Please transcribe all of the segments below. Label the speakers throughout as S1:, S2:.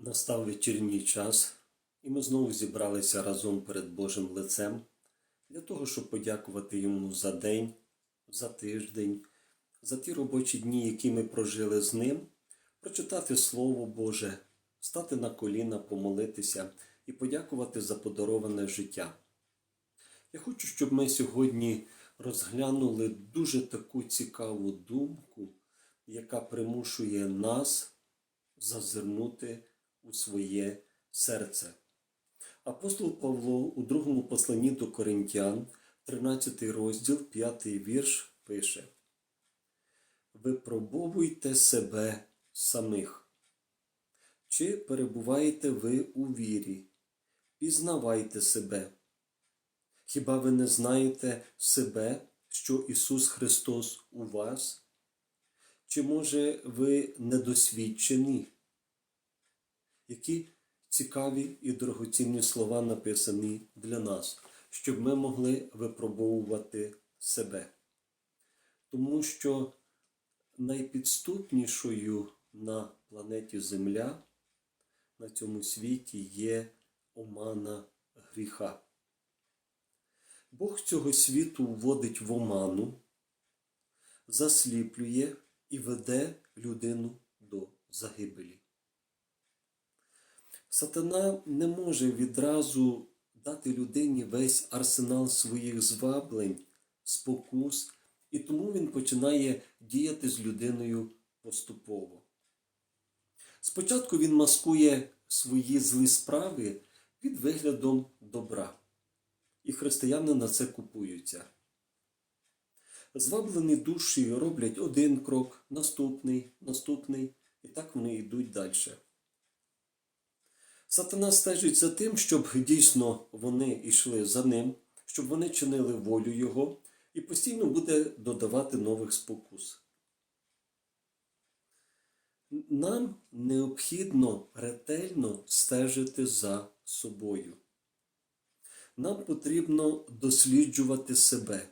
S1: Настав вечірній час, і ми знову зібралися разом перед Божим лицем для того, щоб подякувати Йому за день, за тиждень, за ті робочі дні, які ми прожили з Ним, прочитати Слово Боже, стати на коліна, помолитися і подякувати за подароване життя. Я хочу, щоб ми сьогодні розглянули дуже таку цікаву думку, яка примушує нас зазирнути у своє серце. Апостол Павло у другому посланні до Коринтян, 13 розділ, 5 вірш, пише: Випробовуйте себе самих. Чи перебуваєте ви у вірі? Пізнавайте себе. Хіба ви не знаєте себе, що Ісус Христос у вас? Чи може ви недосвідчені? Які цікаві і дорогоцінні слова написані для нас, щоб ми могли випробовувати себе. Тому що найпідступнішою на планеті Земля на цьому світі є омана гріха. Бог цього світу вводить в оману, засліплює і веде людину до загибелі. Сатана не може відразу дати людині весь арсенал своїх зваблень, спокус, і тому він починає діяти з людиною поступово. Спочатку він маскує свої злі справи під виглядом добра, і християни на це купуються. Зваблені душі роблять один крок, наступний, наступний, і так вони йдуть далі. Сатана стежить за тим, щоб дійсно вони йшли за ним, щоб вони чинили волю Його і постійно буде додавати нових спокус. Нам необхідно ретельно стежити за собою. Нам потрібно досліджувати себе.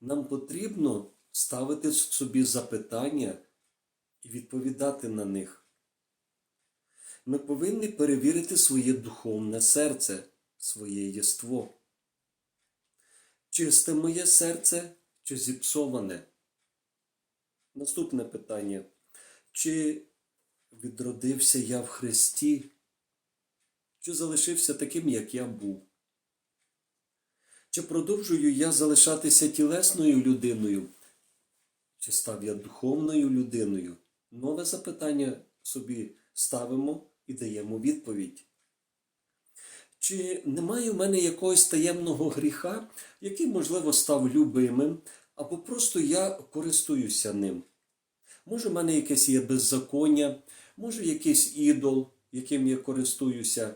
S1: Нам потрібно ставити собі запитання і відповідати на них. Ми повинні перевірити своє духовне серце, своє єство. Чисте моє серце чи зіпсоване? Наступне питання. Чи відродився я в Христі? Чи залишився таким, як я був? Чи продовжую я залишатися тілесною людиною? Чи став я духовною людиною? Нове запитання собі ставимо і даємо відповідь. Чи немає в мене якогось таємного гріха, який, можливо, став любимим, або просто я користуюся ним? Може, в мене якесь є беззаконня, може якийсь ідол, яким я користуюся,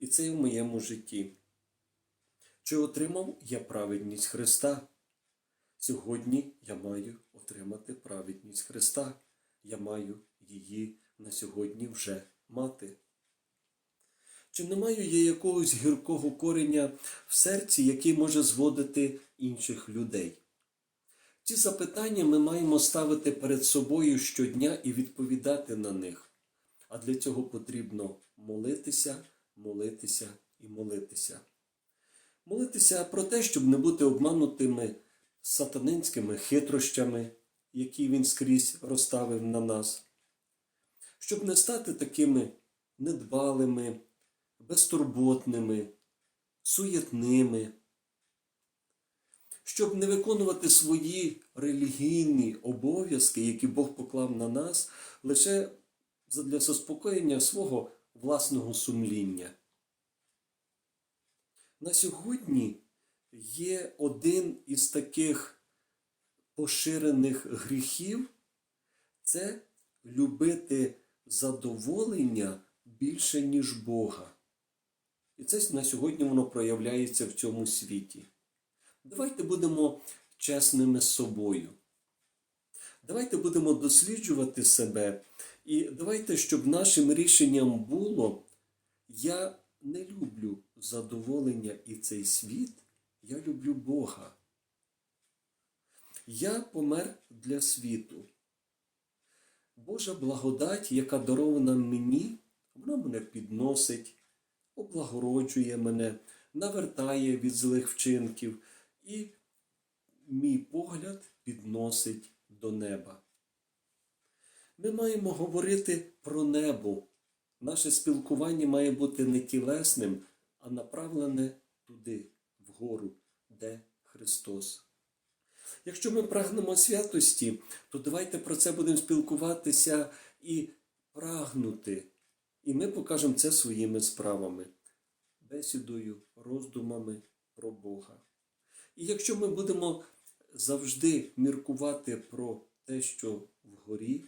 S1: і це в моєму житті. Чи отримав я праведність Христа? Сьогодні я маю отримати праведність Христа. Я маю її на сьогодні вже мати. Чи не маю я якогось гіркого кореня в серці, який може зводити інших людей? Ці запитання ми маємо ставити перед собою щодня і відповідати на них. А для цього потрібно молитися, молитися і молитися. Молитися про те, щоб не бути обманутими сатанинськими хитрощами, які він скрізь розставив на нас, щоб не стати такими недбалими, безтурботними, суєтними, щоб не виконувати свої релігійні обов'язки, які Бог поклав на нас, лише для заспокоєння свого власного сумління. На сьогодні є один із таких поширених гріхів це любити задоволення більше, ніж Бога. І це на сьогодні воно проявляється в цьому світі. Давайте будемо чесними з собою. Давайте будемо досліджувати себе. І давайте, щоб нашим рішенням було, я не люблю задоволення і цей світ, я люблю Бога. Я помер для світу. Божа благодать, яка дарована мені, Вона мене підносить, облагороджує мене, навертає від злих вчинків і мій погляд підносить до неба. Ми маємо говорити про небо. Наше спілкування має бути не тілесним, а направлене туди, вгору, де Христос. Якщо ми прагнемо святості, то давайте про це будемо спілкуватися і прагнути. І ми покажемо це своїми справами, бесідою, роздумами про Бога. І якщо ми будемо завжди міркувати про те, що вгорі,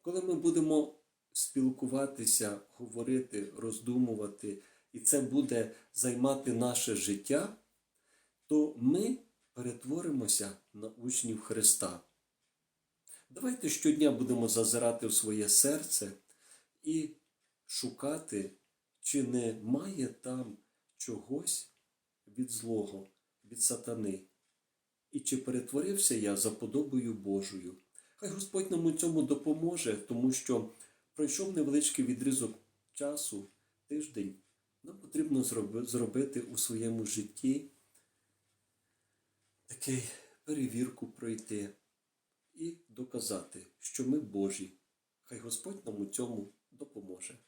S1: коли ми будемо спілкуватися, говорити, роздумувати, і це буде займати наше життя, то ми перетворимося на учнів Христа. Давайте щодня будемо зазирати в своє серце і шукати, чи не має там чогось від злого, від сатани. І чи перетворився я за подобою Божою? Хай Господь нам у цьому допоможе, тому що пройшов невеличкий відрізок часу, тиждень. Нам потрібно зробити у своєму житті такий перевірку пройти і доказати, що ми Божі. Хай Господь нам у цьому допоможе.